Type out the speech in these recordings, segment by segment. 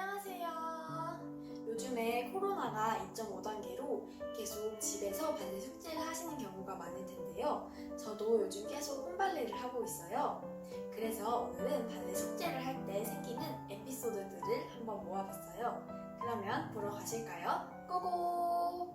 안녕하세요. 요즘에 코로나가 2.5단계로 계속 집에서 반대 숙제를 하시는 경우가 많을 텐데요. 저도 요즘 계속 홈발레를 하고 있어요. 그래서 오늘은 반대 숙제를 할 때 생기는 에피소드들을 한번 모아봤어요. 그러면 보러 가실까요? 고고!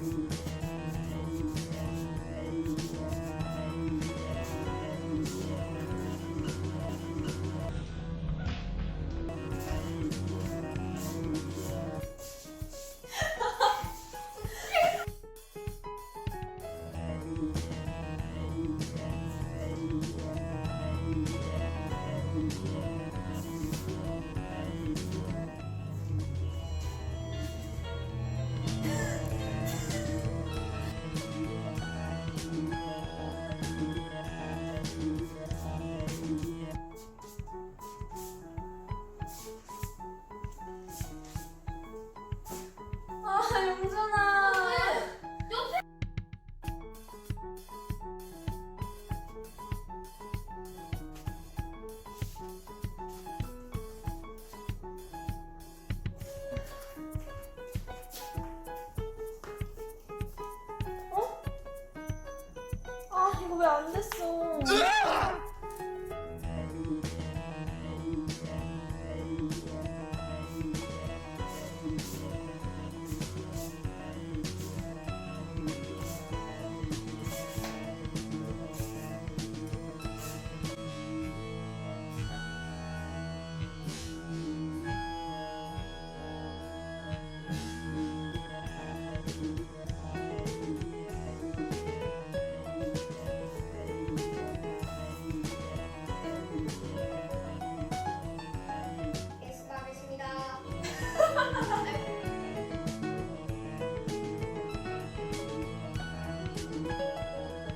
아, 이거 왜 안 됐어?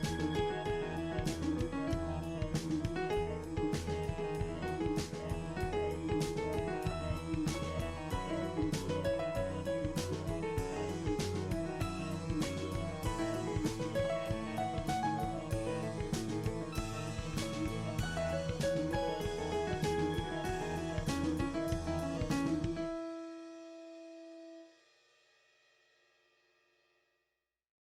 Mm-hmm.